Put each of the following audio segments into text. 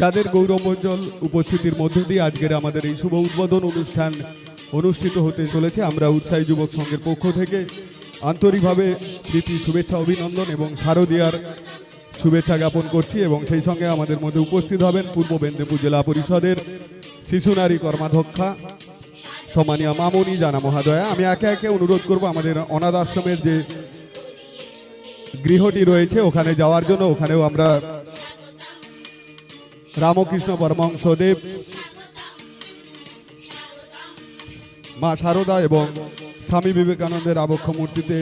যাদের গৌরবোজ্জ্বল উপস্থিতির মধ্য দিয়ে আজকের আমাদের এই শুভ উদ্বোধন অনুষ্ঠান অনুষ্ঠিত হতে চলেছে, আমরা উৎসাহী যুবক সংঘের পক্ষ থেকে আন্তরিকভাবে প্রীতি, শুভেচ্ছা, অভিনন্দন এবং শারদীয়ার শুভেচ্ছা জ্ঞাপন করছি এবং সেই সঙ্গে আমাদের মধ্যে উপস্থিত হবেন পূর্ব মেদিনীপুর জেলা পরিষদের শিশু নারী কর্মাধ্যক্ষা সম্মানীয় মামনি জানা মহাদয়া। আমি একে একে অনুরোধ করব আমাদের অনাথ আশ্রমের যে গৃহটি রয়েছে, ওখানে যাওয়ার জন্য, ওখানেও আমরা রামকৃষ্ণ পরমহংসদেব, মা শারদা এবং স্বামী বিবেকানন্দের আবক্ষ মূর্তিতে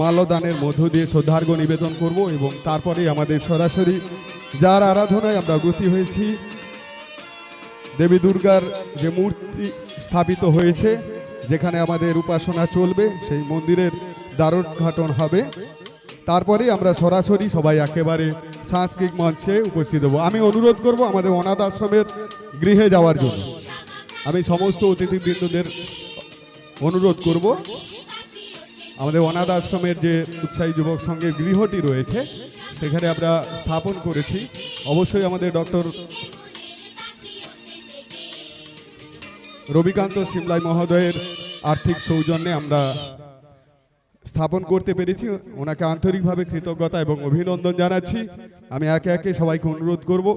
মাল্যদানের মধ্য দিয়ে শ্রদ্ধার্ঘ নিবেদন করব এবং তারপরেই আমাদের সরাসরি যার আরাধনায় আমরা ব্রতী হয়েছি, দেবী দুর্গার যে মূর্তি স্থাপিত হয়েছে, যেখানে আমাদের উপাসনা চলবে, সেই মন্দিরের দ্বারোদ্ঘাটন হবে। তারপরেই আমরা সরাসরি সবাই একেবারে সাংস্কৃতিক মঞ্চে উপস্থিত হব। আমি অনুরোধ করব আমাদের অনাথ আশ্রমের গৃহে যাওয়ার জন্য। আমি সমস্ত অতিথিবৃন্দদের অনুরোধ করব, আমাদের অনাথ আশ্রমের যে উৎসাহী যুবক সংঘের গৃহটি রয়েছে, সেখানে আমরা স্থাপন করেছি। অবশ্যই আমাদের ডক্টর রবিকান্ত সিমলাই মহোদয়ের আর্থিক সৌজন্যে আমরা স্থাপন করতে পেরেছি। ওনাকে আন্তরিকভাবে কৃতজ্ঞতা এবং অভিনন্দন জানাচ্ছি। আমি একে একে সবাইকে অনুরোধ করব।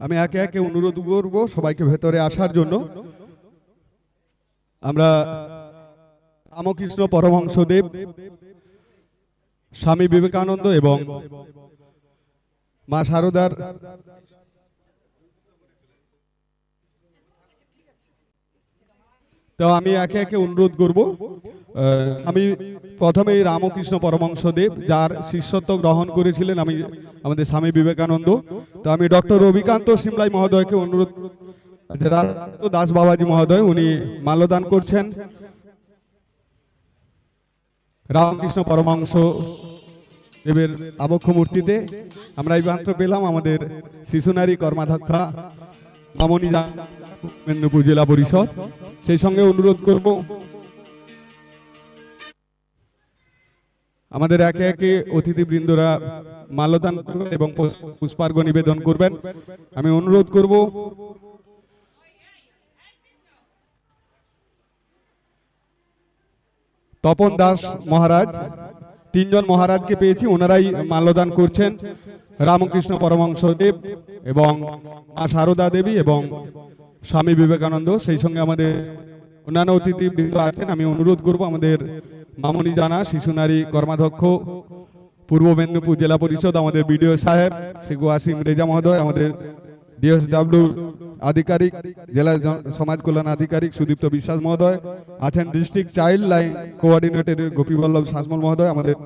আমি একে একে অনুরোধ করব সবাইকে ভেতরে আসার জন্য। আমরা রামকৃষ্ণ পরমহংসদেব, স্বামী বিবেকানন্দ এবং মা শারদার তো আমি একে একে অনুরোধ করব আমি প্রথমেই রামকৃষ্ণ পরমংসদেব যার শিষ্যত্ব গ্রহণ করেছিলেন আমি, আমাদের স্বামী বিবেকানন্দ। তো আমি ডক্টর রবিকান্ত সিমলাই মহোদয়কে অনুরোধ দাস বাবাজি মহোদয়, উনি মাল্যদান করছেন। রামকৃষ্ণ পরমাংশ দেবের আবক্ষ মূর্তিতে আমরা এই মাত্র পেলাম, আমাদের শিশুনারী কর্মাধ্যক্ষা মামনি মেদিনীপুর জেলা পরিষদ, সেই সঙ্গে অনুরোধ করব, আমাদের একে একে অতিথিবৃন্দরা মাল্যদান করবেন এবং পুষ- পুষ্পার্ঘ্য নিবেদন করবেন। আমি অনুরোধ করব, তপন দাস মহারাজ, তিনজন মহারাজকে পেয়েছি, ওনারাই মাল্যদান করছেন। রামকৃষ্ণ পরমংসদেব এবং মা শারদা দেবী এবং স্বামী বিবেকানন্দ, সেই সঙ্গে আমাদের অন্যান্য অতিথি বৃন্দ আছেন, আমি অনুরোধ করব আমাদের মামনি জানা, শিশু নারী কর্মাধ্যক্ষ, পূর্ব মেদিনীপুর জেলা পরিষদ, আমাদের বিডিও সাহেব শেখ ওয়াসিম রেজা মহোদয়, আমাদের ডিএসডাব্লিউ আধিকারিক, জেলা সমাজ কল্যাণ আধিকারিক সুদীপ্ত বিশ্বাস মহোদয়, আছেন district child line coordinator Gopiballabh Sasmal মহোদয়, আমাদের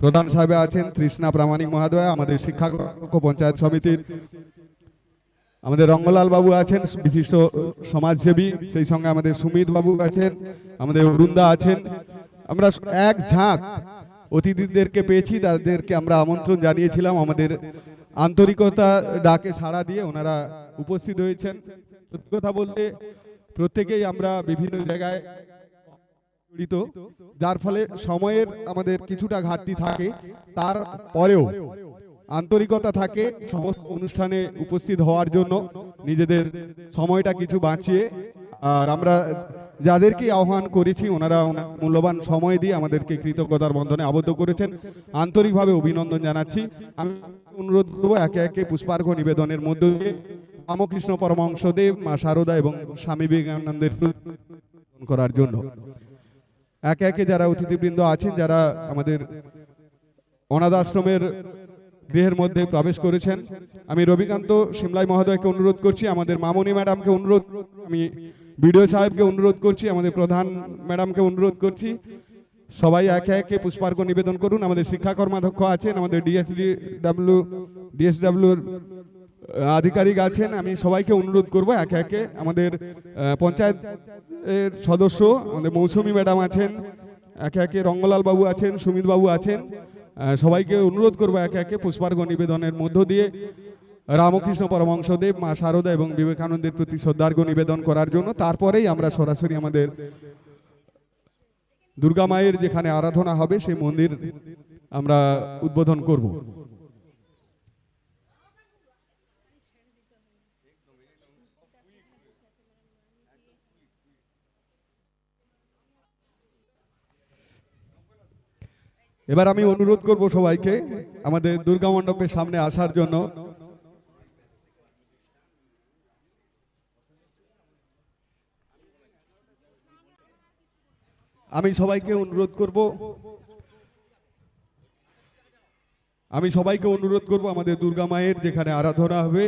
প্রধান সাহেব আছেন তৃষ্ণা প্রামাণিক মহোদয়, আমাদের শিক্ষা পঞ্চায়েত সমিতির আমাদের রঙ্গলাল বাবু আছেন, বিশিষ্ট সমাজসেবী, সেই সঙ্গে আমাদের সুমিত বাবু আছেন, আমাদের অরুণদা আছেন। আমরা এক ঝাঁক অতিথিদেরকে পেয়েছি, তাদেরকে আমরা আমন্ত্রণ জানিয়েছিলাম। আমাদের আন্তরিকতা ডাকে সাড়া দিয়ে ওনারা উপস্থিত হয়েছেন। সত্যি কথা বলতে, প্রত্যেকেই আমরা বিভিন্ন জায়গায় জড়িত, যার ফলে সময়ের আমাদের কিছুটা ঘাটতি থাকে। তার পরেও আন্তরিকতা থাকে সমস্ত অনুষ্ঠানে উপস্থিত হওয়ার জন্য। নিজেদের সময়টা কিছু বাঁচিয়ে, আর আমরা যাদেরকে আহ্বান করেছি, ওনারা মূল্যবান সময় দিয়ে আমাদেরকে কৃতজ্ঞতার বন্ধনে আবদ্ধ করেছেন। আন্তরিকভাবে অভিনন্দন জানাচ্ছি। আমি অনুরোধ করব একে একে পুষ্পার্ঘ নিবেদনের মধ্য দিয়ে রামকৃষ্ণ পরমহংসদেব, মা শারদা এবং স্বামী বিবেকানন্দের করার জন্য। একে একে যারা অতিথিবৃন্দ আছেন, যারা আমাদের অনাথ আশ্রমের গৃহের মধ্যে প্রবেশ করেছেন। আমি রবিকান্ত সিমলাই মহোদয়কে অনুরোধ করছি, আমাদের মামনি ম্যাডামকে অনুরোধ, আমি বিডিও সাহেবকে অনুরোধ করছি, আমাদের প্রধান ম্যাডামকে অনুরোধ করছি। সবাই একে একে পুষ্পার্ঘ নিবেদন করুন। আমাদের শিক্ষা কর্মাধ্যক্ষ আছেন, আমাদের ডিএসডি ডাব্লিউ ডিএসডাব্লিউর আধিকারিক আছেন, আমি সবাইকে অনুরোধ করব একে একে। আমাদের পঞ্চায়েত সদস্য, আমাদের মৌসুমী ম্যাডাম আছেন, একে একে রঙ্গলাল বাবু আছেন সুমিত বাবু আছেন। সবাইকে অনুরোধ করব একে একে পুষ্পার্ঘ নিবেদনের মধ্য দিয়ে রামকৃষ্ণ পরমহংসদেব, মা শারদা এবং বিবেকানন্দের প্রতি শ্রদ্ধার্ঘ নিবেদন করার জন্য। তারপরেই আমরা সরাসরি আমাদের দুর্গা মায়ের যেখানে আরাধনা হবে, সেই মন্দির আমরা উদ্বোধন করব। এবার আমি অনুরোধ করব সবাইকে আমাদের দুর্গা মণ্ডপের সামনে আসার জন্য। আমি সবাইকে অনুরোধ করব, আমি সবাইকে অনুরোধ করব আমাদের দুর্গা মায়ের যেখানে আরাধনা হবে,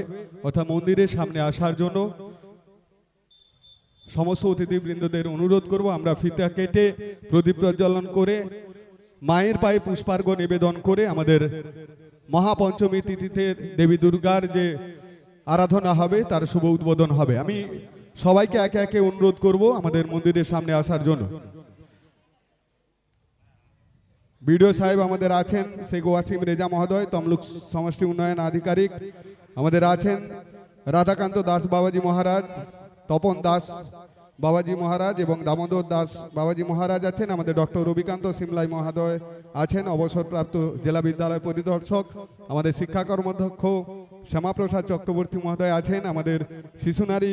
অর্থাৎ মন্দিরের সামনে আসার জন্য। সমস্ত অতিথিবৃন্দদের অনুরোধ করব, আমরা ফিতা কেটে প্রদীপ প্রজ্বলন করে মায়ের পায়ে পুষ্পার্ঘ নিবেদন করে আমাদের মহাপঞ্চমী তিথিতে দেবী দুর্গার যে আরাধনা হবে, তার শুভ উদ্বোধন হবে। আমি সবাইকে একে একে অনুরোধ করব আমাদের মন্দিরের সামনে আসার জন্য। বিডিও সাহেব আমাদের আছেন শেখ ওয়াসিম রেজা মহোদয়, তমলুক সমষ্টি উন্নয়ন আধিকারিক আমাদের আছেন, রাধাকান্ত দাস বাবাজি মহারাজ, তপন দাস বাবাজি মহারাজ এবং দামোদর দাস বাবাজি মহারাজ আছেন, আমাদের ডক্টর রবিকান্ত সিমলাই মহোদয় আছেন, অবসরপ্রাপ্ত জেলা বিদ্যালয় পরিদর্শক, আমাদের শিক্ষা কর্মাধ্যক্ষ শ্যামাপ্রসাদ চক্রবর্তী মহোদয় আছেন, আমাদের শিশুনারী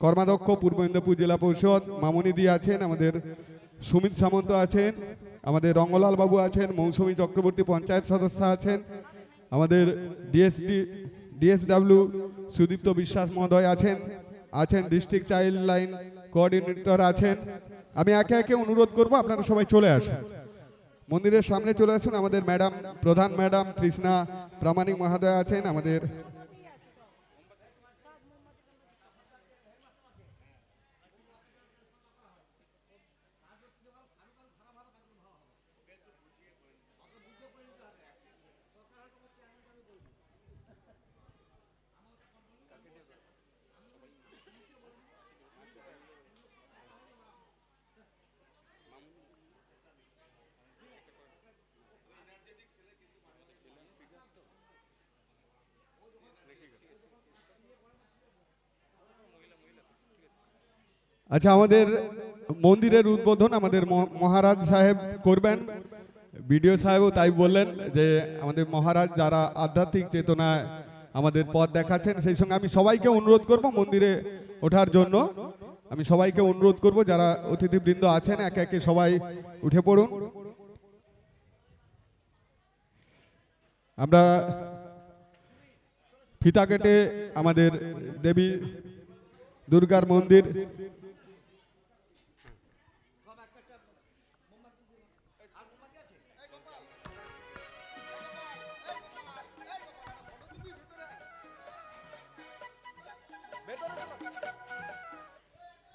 কর্মাধ্যক্ষ, পূর্ব মেদিনীপুর জেলা পরিষদ মামুনিদি আছেন, আমাদের সুমিত সামন্ত আছেন, আমাদের রঙ্গলাল বাবু আছেন, মৌসুমী চক্রবর্তী পঞ্চায়েত সদস্য আছেন, আমাদের ডিএসডি, ডিএসডাব্লিউ সুদীপ্ত বিশ্বাস মহোদয় আছেন আছেন ডিস্ট্রিক্ট চাইল্ড লাইন কোঅর্ডিনেটর আছেন। আমি একে একে অনুরোধ করব আপনারা সবাই চলে আসুন। মন্দিরের সামনে চলে আসুন। আমাদের ম্যাডাম, প্রধান ম্যাডাম কৃষ্ণা প্রামাণিক মহোদয় আছেন, আমাদের আচ্ছা আমাদের মন্দিরের উদ্বোধন আমাদের মহারাজ সাহেব করবেন। বিডিও সাহেবও তাই বললেন যে, আমাদের মহারাজ যারা আধ্যাত্মিক চেতনায় আমাদের পথ দেখাচ্ছেন, সেই সঙ্গে আমি সবাইকে অনুরোধ করব মন্দিরে ওঠার জন্য। আমি সবাইকে অনুরোধ করব, যারা অতিথিবৃন্দ আছেন, একে একে সবাই উঠে পড়ুন। আমরা ফিতা কেটে আমাদের দেবী দুর্গার মন্দির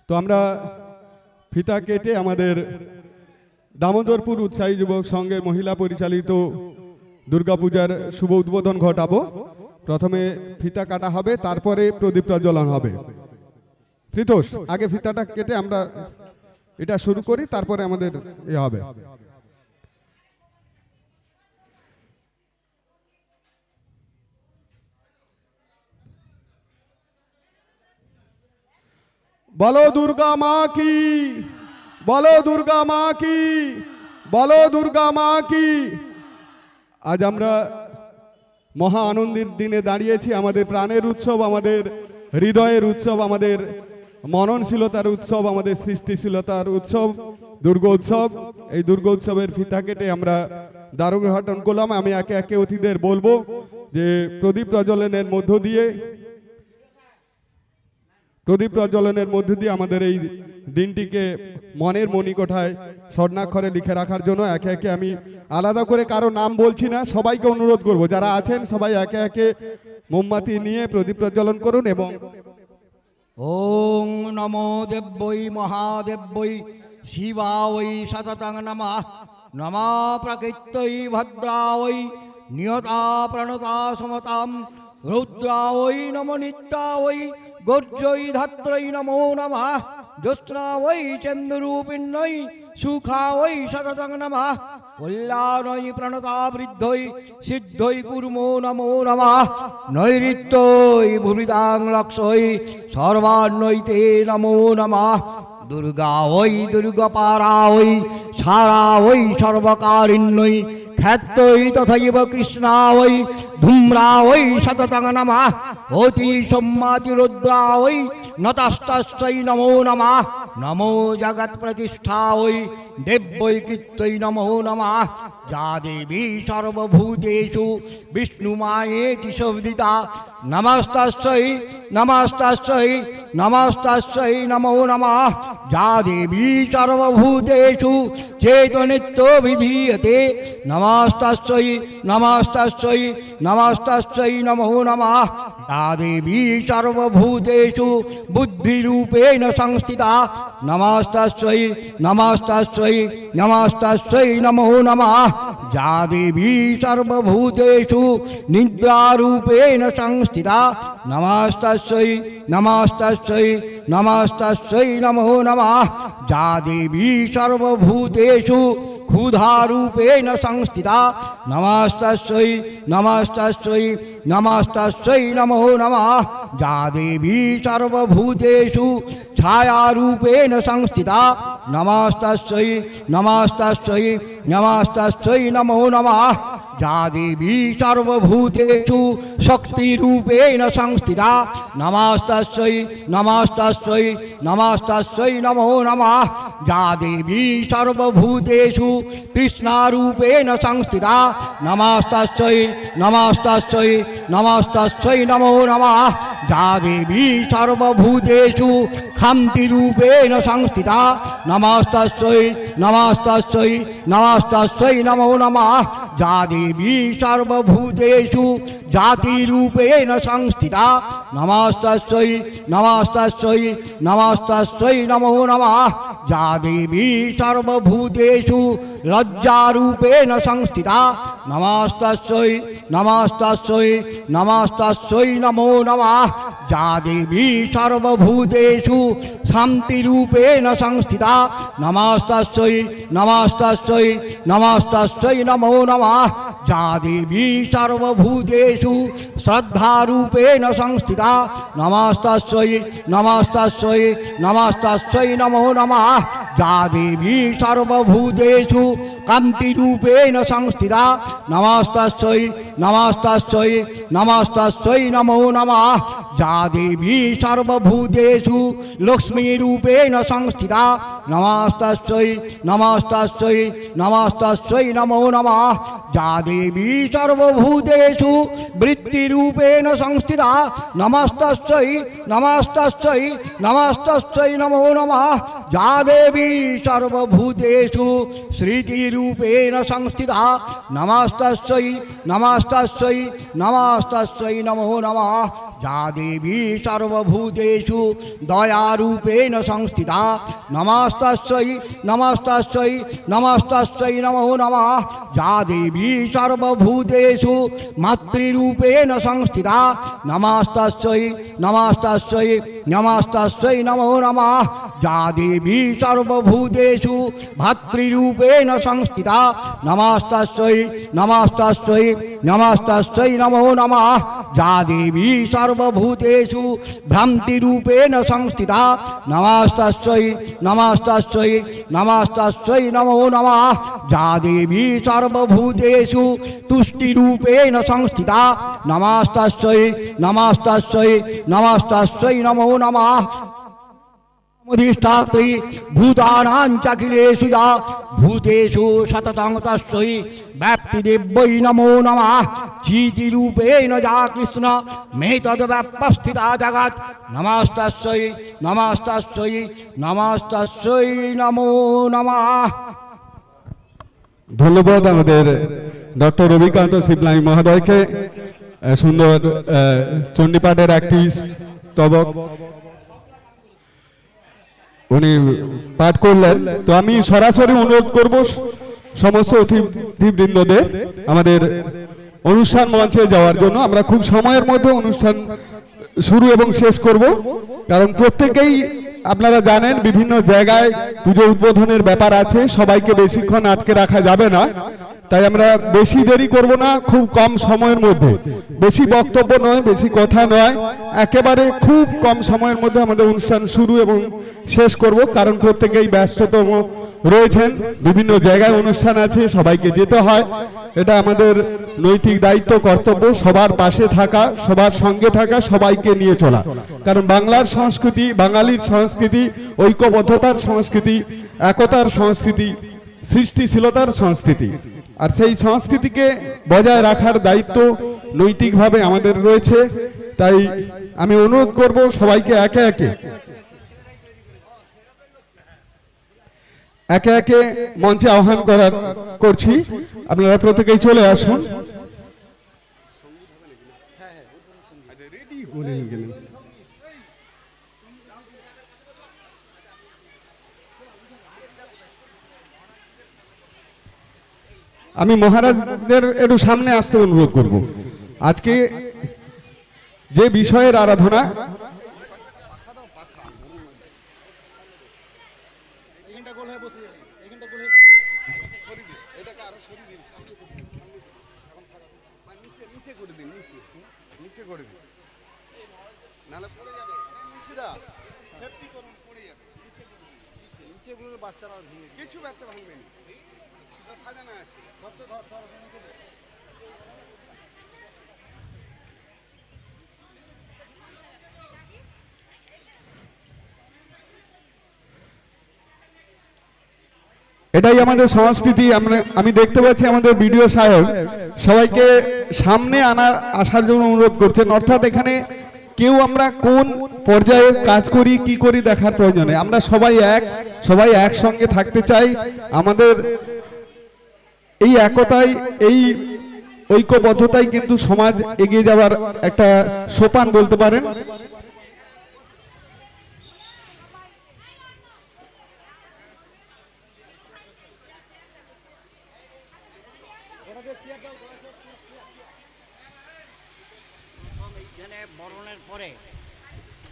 তো আমরা ফিতা কেটে আমাদের দামোদরপুর উৎসাহী যুবক সঙ্গে মহিলা পরিচালিত দুর্গাপূজার শুভ উদ্বোধন ঘটাবো। প্রথমে ফিতা কাটা হবে, তারপরে প্রদীপ প্রজ্বলন হবে। ফিতোষ আগে ফিতাটা কেটে আমরা এটা শুরু করি, তারপরে আমাদের এ হবে। বলো দুর্গা মা কি? বলো দুর্গা মা কি? বলো দুর্গা মা কি? আজ আমরা মহা আনন্দের দিনে দাঁড়িয়েছি। আমাদের প্রাণের উৎসব, আমাদের হৃদয়ের উৎসব, আমাদের মননশীলতার উৎসব, আমাদের সৃষ্টিশীলতার উৎসব দুর্গোৎসব এই দুর্গোৎসবের ফিতা কেটে আমরা দ্বারোঘাটন করলাম। আমি একে একে অতিথিদের বলব যে প্রদীপ প্রজ্বলনের মধ্য দিয়ে প্রদীপ প্রজ্বলনের মধ্য দিয়ে আমাদের এই দিনটিকে মনের মণিকোঠায় স্বর্ণাক্ষরে লিখে রাখার জন্য একে একে আমি আলাদা করে কারও নাম বলছি না, সবাইকে অনুরোধ করব। যারা আছেন, সবাই একে একে মোমবাতি নিয়ে প্রদীপ প্রজ্বলন করুন এবং ওং নমো দেব্যৈ মহাদেব্যৈ শিবাঐ সততং নমঃ। নমা প্রকৃত্যৈ ভদ্রাঐ নিয়তা প্রণতা সমতাম। রৌদ্রাঐ নম নিত্যাঐ গর্জৈ ধাত্রৈ নমো নমঃ জ্যোৎস্নাঐ চন্দ্ররূপিণ্যৈ সুখাঐ সততং নমঃ কল্যাণৈ প্রণতা বৃদ্ধৈ সিদ্ধৈ কুর্মো নমো নমঃ নৈরিত্যৈ ভূমিদাং লক্ষৈ সর্বান্নৈতে নমো নমঃ দুর্গা ওই দুর্গপারা ওই সারা ওই সর্বকারিণ্যই ওই ধূম্রা নমো নমঃ। নমো জগৎ প্রতিষ্ঠা ওই দেব্যৈ কৃত্যৈ নমো নমঃ যা দেবী সর্বভূতেষু বিষ্ণুমায়েতি শব্দিতা নমস্তস্যৈ নমস্তস্যৈ নমস্তস্যৈ নমো নমঃ যা দেবী সর্বভূতেষু চেতনিত্য বিধীয়তে নমস্তস্যৈ নমস্তস্যৈ নমস্তস্যৈ নমো নমঃ যা দেবী সর্বভূতেষু বুদ্ধিরূপেণ সংস্থিতা নমস্তস্যৈ নমস্তস্যৈ নমস্তস্যৈ নমো নমঃ। যা দেবী সর্বভূতেষু নিদ্রারূপেণ সংস্থিতা। নমস্তস্যৈ নমস্তস্যৈ নমস্তস্যৈ নমো নমঃ। যা দেবী সর্বভূতেষু ক্ষুধারূপেণ সংস্থিতা। নমস্তস্যৈ নমস্তস্যৈ নমস্তস্যৈ নমো নমঃ। যা দেবী সর্বভূতেষু न्यायेन संस्थिता। नमस्तस्यै नमस्तस्यै नमस्तस्यै नमो नमः। जा देवी सर्वभूतेषु संस्थिता। नमस्तस्यै नमस्तस्यै नमस्तस्यै नमो नमः। जा देवी सर्वभूतेषु कृष्णारूपेण संस्थिता। नमस्तस्यै नमस्तस्यै नमस्तस्यै नमो नमः। যা দেবী সর্বভূতেষু খান্তিরূপেণ সংস্থিতা নমস্তস্যৈ নমস্তস্যৈ নমস্তস্যৈ নমো নমঃ যা দেবী সর্বভূতেষু জাতিরূপেণ সংস্থিতা নমস্তস্যৈ নমস্তস্যৈ নমস্তস্যৈ নমো নমঃ যা দেবী সর্বভূতেষু লজ্জারূপেণ সংস্থিতা নমস্তস্যৈ নমস্তস্যৈ নমস্তস্যৈ নমো নমঃ যা দেবী সর্বভূতেষু শান্তিরূপেণ সংস্থিতা নমস্তস্যৈ নমস্তস্যৈ নমস্তস্যৈ নমো নমঃ যা দেবী সর্বভূতেষু শ্রদ্ধারূপেণ সংস্থিতা নমস্তস্যৈ নমস্তস্যৈ নমস্তস্যৈ নমো নমঃ যা দেবী সর্বভূতেষু কান্তিরূপেণ সংস্থিতা নমস্তস্যৈ নমস্তস্যৈ নমস্তস্যৈ নমো নমঃ যা দেবী সর্বভূতেষু लक्ष्मीरूपेण संस्थिता নমস্তস্যৈ নমস্তস্যৈ নমস্তস্যৈ নমো नमः যা দেবী সর্বভূতেষু বৃত্তিরূপেণ সংস্থিতা। নমস্তস্যৈ নমস্তস্যৈ নমস্তস্যৈ নমো নমঃ। যা দেবী সর্বভূতেষু স্মৃতিরূপেণ সংস্থিতা। নমস্তস্যৈ নমস্তস্যৈ নমস্তস্যৈ নমো নমঃ। যা দেবী সর্বভূতেষু দয়ারূপেণ সংস্থিতা। নমস্তস্যৈ নমস্তস্যৈ নমস্তস্যৈ নমো নমঃ। যা দেবী সর্বভূতেষু মাতৃরূপেণ সংস্থিতা। নমস্তস্যৈ নমস্তস্যৈ নমস্তস্যৈ নমো নমঃ। যা দেবী সর্বভূতেষু ভাতৃরূপেণ সংস্থিতা নমস্তস্যৈ নমস্তস্যৈ নমস্তস্যৈ নমো নমঃ যা দেবী সর্বভূতেষু ভ্রান্তিরূপেণ সংস্থিতা নমস্তস্যৈ নমস্তস্যৈ নমস্তস্যৈ নমো নমঃ যা দেবী সর্বভূতেষু তুষ্টিরূপেণ সংস্থিতা নমস্তস্যৈ নমস্তস্যৈ নমস্তস্যৈ নমো নমঃ অধিষ্ঠাত্রী ভূতানাঞ্চকিলেষু যা ভূতেষু সততং তস্যৈ ব্যাপ্তিদেব্যৈ নমো নমঃ চিতিরূপেণ যা কৃষ্ণ মে মেতদ্ব্যাপস্থিতা জগৎ নমস্তস্যৈ নমস্তস্যৈ নমস্তস্যৈ নমো নমঃ ধন্যবাদ আমাদের ডক্টর রবিকান্ত শিবলামি মহোদয়কে। সুন্দর চণ্ডীপাঠের একটি স্তবক। উনি পাঠ করলেন। তো আমি সরাসরি অনুরোধ করব সমস্ত অতিথিবৃন্দদের আমাদের অনুষ্ঠান মঞ্চে যাওয়ার জন্য। আমরা খুব সময়ের মধ্যে অনুষ্ঠান শুরু এবং শেষ করব। কারণ প্রত্যেকেই আপনারা জানেন, বিভিন্ন জায়গায় পুজো উদ্বোধনের ব্যাপার আছে। সবাইকে বেশিক্ষণ আটকে রাখা যাবে না। তাই আমরা বেশি দেরি করব না, খুব কম সময়ের মধ্যে। বেশি বক্তব্য নয়, বেশি কথা নয়, একেবারে খুব কম সময়ের মধ্যে আমাদের অনুষ্ঠান শুরু এবং শেষ করব, কারণ প্রত্যেকেই ব্যস্ততম রয়েছেন, বিভিন্ন জায়গায় অনুষ্ঠান আছে, সবাইকে যেতে হয়। এটা আমাদের নৈতিক দায়িত্ব, কর্তব্য, সবার পাশে থাকা, সবার সঙ্গে থাকা, সবাইকে নিয়ে চলা। কারণ বাংলার সংস্কৃতি, বাঙালির সংস্কৃতি, ঐক্যবদ্ধতার সংস্কৃতি, একতার সংস্কৃতি, সৃষ্টিশীলতার সংস্কৃতি। আর সেই সংস্কৃতিকে বজায় রাখার দায়িত্ব নৈতিকভাবে আমাদের রয়েছে। তাই আমি অনুরোধ করব সবাইকে একে একে একে একে মঞ্চে আহ্বান করার করছি। আপনারা প্রত্যেকেই চলে আসুন। আমি মহারাজদের একটু সামনে আসতে অনুরোধ করব। আজকে যে বিষয়ের আরাধনা বাচ্চারা কিছু বাচ্চা ভাঙবে এটাই আমাদের সংস্কৃতি, আমরা আমি দেখতে পাচ্ছি আমাদের বিডিও সাহেব সবাইকে সামনে আনার আসার জন্য অনুরোধ করছেন। অর্থাৎ এখানে কেউ আমরা কোন পর্যায়ে কাজ করি, কি করি দেখার প্রয়োজনে আমরা সবাই এক, সবাই একসঙ্গে থাকতে চাই। আমাদের এই একতাই, এই ঐক্যবদ্ধতাই কিন্তু সমাজ এগিয়ে যাওয়ার একটা সোপান বলতে পারেন। বরণের পরে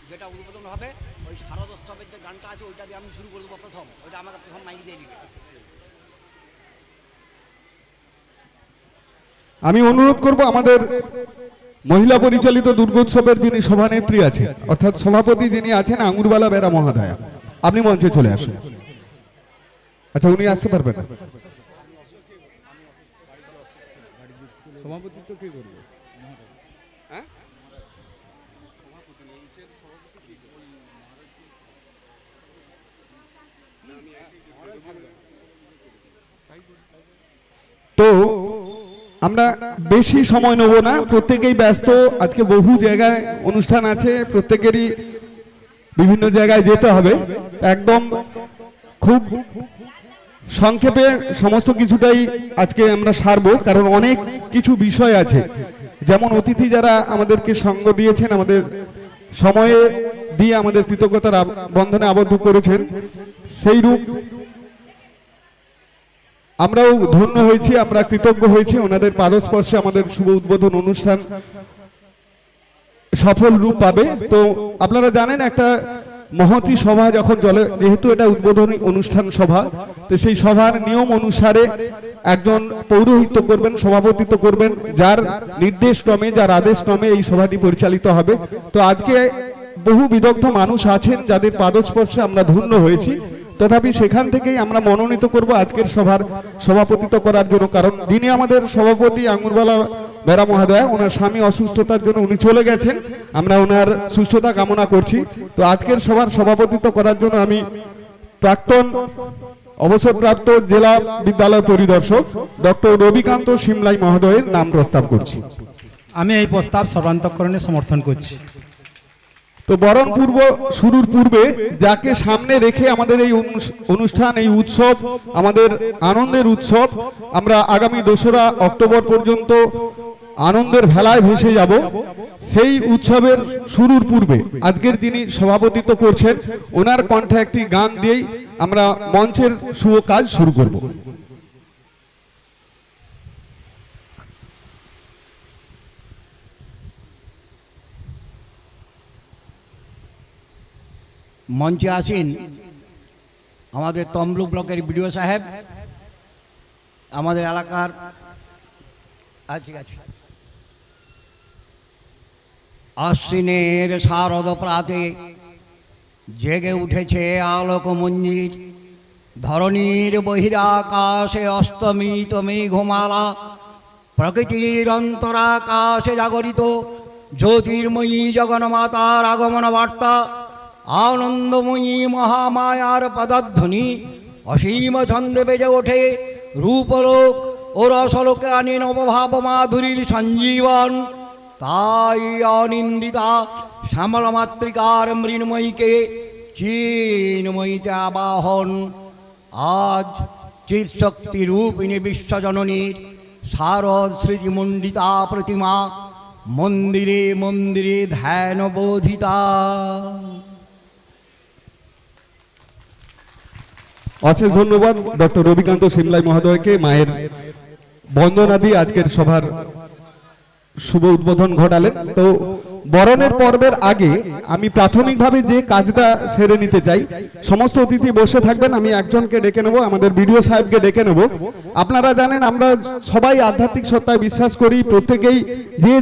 যেটা উদ্বোধন হবে, ওই শারদোৎসবের যে গানটা আছে, ওইটা দিয়ে আমি শুরু করে দেবো প্রথম। ওইটা আমাকে প্রথম মাইক দিয়ে দিবে। আমি অনুরোধ করব আমাদের মহিলা পরিচালিত দুর্গোৎসবের যিনি সভানেত্রী আছে অর্থাৎ সভাপতি যিনি আছেন আঙুরবালা বেড়া মহাদয়া আপনি মঞ্চে চলে আসুন। আচ্ছা উনি আসতে পারবেন না। সভাপতিত্ব কে করবে? তো আমরা বেশি সময় নেব না। প্রত্যেকেই ব্যস্ত। আজকে বহু জায়গায় অনুষ্ঠান আছে। প্রত্যেকেরই বিভিন্ন জায়গায় যেতে হবে। একদম খুব সংক্ষেপে সমস্ত কিছুটাই আজকে আমরা সারবো, কারণ অনেক কিছু বিষয় আছে। যেমন অতিথি যারা আমাদেরকে সঙ্গ দিয়েছেন, আমাদের সময়ে দিয়ে আমাদের কৃতজ্ঞতার বন্ধনে আবদ্ধ করেছেন সেই রূপ আমরাও ধন্য হয়েছি, আমরা কৃতজ্ঞ হয়েছি। ওনাদের পারস্পর্শে আমাদের শুভ উদ্বোধন অনুষ্ঠান সফল রূপ পাবে। তো আপনারা জানেন, একটা মহতি সভা যখন জলে যেহেতু এটা উদ্বোধনী অনুষ্ঠান সভা, তো সেই সভার নিয়ম অনুসারে একজন পৌরোহিত্য করবেন, সভাপতিত্ব করবেন, যার নির্দেশ ক্রমে যার আদেশ ক্রমে এই সভাটি পরিচালিত হবে। তো আজকে বহু বিদগ্ধ মানুষ আছেন যাদের পাদস্পর্শে আমরা ধন্য হয়েছি। তথাপি সেখান থেকেই আমরা মনোনীত করব আজকের সভার সভাপতিত্ব করার জন্য। কারণ যিনি আমাদের সভাপতি আঙুরবালা বেড়া মহাদয়া, ওনার স্বামী অসুস্থতার জন্য উনি চলে গেছেন। আমরা ওনার সুস্থতা কামনা করছি। তো আজকের সভার সভাপতিত্ব করার জন্য আমি প্রাক্তন অবসরপ্রাপ্ত জেলা বিদ্যালয় পরিদর্শক ডক্টর রবিকান্ত সিমলাই মহোদয়ের নাম প্রস্তাব করছি। আমি এই প্রস্তাব সর্বান্তকরণে সমর্থন করছি। তো বরণ পূর্ব শুরুর পূর্বে যাকে সামনে রেখে আমাদের এই অনুষ্ঠান, এই উৎসব, আমাদের আনন্দের উৎসব, আমরা আগামী দোসরা অক্টোবর পর্যন্ত আনন্দের ভেলায় ভেসে যাব। সেই উৎসবের শুরুর পূর্বে আজকের যিনি সভাপতিত্ব করছেন, ওনার কণ্ঠে একটি গান দিয়েই আমরা মঞ্চের শুভ কাজ শুরু করব। মঞ্চে আসেন আমাদের তমলুক ব্লকের বিডিও সাহেব, আমাদের এলাকার ঠিক আছে। আশ্বিনের শারদ প্রাতে জেগে উঠেছে আলোক মঞ্জির ধরণীর বহিরাকাশে অস্তমিত মেঘমালা, প্রকৃতির অন্তরাকাশে জাগরিত জ্যোতির্ময়ী জগন্মাতার আগমন বার্তা আনন্দময়ী মহামায়ার পদধ্বনি অসীম ছন্দে বেজে ওঠে রূপলোক ও রসলোকে আনে নবভাব মাধুরীর সঞ্জীবন। তাই অনিন্দিতা শ্যামল মাতৃকার মৃন্ময়ীকে চিন্ময়ীতে আবাহন। আজ চিৎশক্তি রূপিণী বিশ্বজননীর শারদ স্মৃতিমণ্ডিতা প্রতিমা মন্দিরে মন্দিরে ধ্যান অশেষ ধন্যবাদ ডক্টর রবিকান্ত সিমলাই মহোদয়কে, মায়ের বন্দনা দিয়ে আজকের সভার শুভ উদ্বোধন ঘটালেন। তো বরণের পর্বের আগে আমি প্রাথমিকভাবে যে কাজটা সেরে নিতে চাই, সমস্ত অতিথি বসে থাকবেন, আমি একজনকে ডেকে নেব, আমাদের বিডিও সাহেবকে ডেকে নেব। আপনারা জানেন, আমরা সবাই আধ্যাত্মিক সত্তায় বিশ্বাস করি, প্রত্যেকেই যে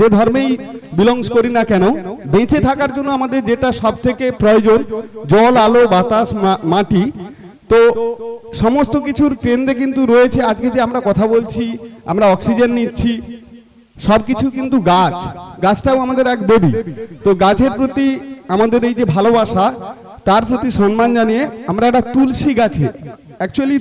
যে ধর্মেই বিলংস করি না কেন, বেঁচে থাকার জন্য আমাদের যেটা সব থেকে প্রয়োজন, জল, আলো, বাতাস মাটি। তো সমস্ত কিছুর কেন্দ্রে কিন্তু রয়েছে, আজকে যে আমরা কথা বলছি, আমরা অক্সিজেন নিচ্ছি সবকিছু কিন্তু গাছ। গাছটাও আমাদের এক দেবী। তো গাছের প্রতি আমাদের এই যে ভালোবাসা, তার প্রতি সম্মান জানিয়ে আমরা একটা তুলসী গাছে অ্যাকচুয়ালি